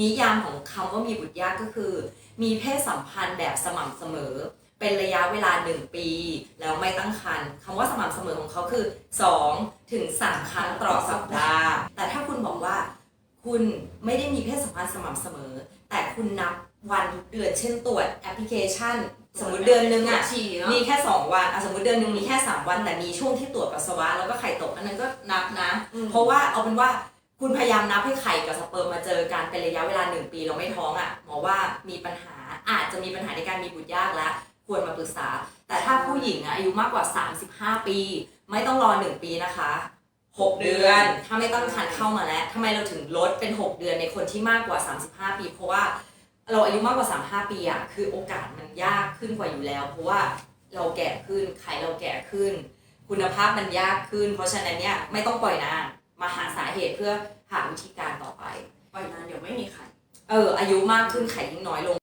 นิยามของคำว่ามีบุตรยากก็คือ มีเพศสัมพันธ์แบบสม่ำเสมอ เป็นระยะเวลา 1 ปี แล้วไม่ตั้งครรภ์คำว่าสม่ำเสมอของเขาคือ2ถึง3ครั้งต่อสัปดาห์ แต่ถ้าคุณบอกว่า คุณไม่ได้มีเพศสัมพันธ์สม่ำเสมอ แต่คุณนับวันทุกเดือนเช่นตรวจแอปพลิเคชัน สมมติเดือนนึงอะฉี่เนาะมีแค่ 2 วันอะสมมติเดือนหนึงมีแค่ 3 วัน แต่มีช่วงที่ตรวจปัสสาวะแล้วก็ไข่ตกอันนั้นก็นับนะอืมเพราะว่าเอาเป็นว่า คุณพยายามนับให้ไข่กับสเปิร์มมาเจอกันเป็นระยะเวลา1ปีเราไม่ท้องอะหมอว่ามีปัญหาอาจจะมีปัญหาในการมีบุตรยากแล้วควรมาปรึกษา แต่ถ้าผู้หญิงอะอายุมากกว่า 35 ปี ไม่ต้องรอ 1 ปีนะคะ 6 เดือน ถ้าไม่ต้องคันเข้ามาแล้วทำไมเราถึงลดเป็น 6 เดือนในคนที่มากกว่า 35 ปี เพราะว่าเราอายุมากกว่า 35 ปีอะคือโอกาสมันยากขึ้นกว่าอยู่แล้ว เพราะว่าเราแก่ขึ้นไขเราแก่ขึ้น คุณภาพมันยากขึ้น เพราะฉะนั้นเนี่ยไม่ต้องปล่อยนาน มาหาสาเหตุเพื่อหาวิธีการต่อไป ปล่อยนานเดี๋ยวไม่มีไข่ เอออายุมากขึ้นไข่ยิ่งน้อยลง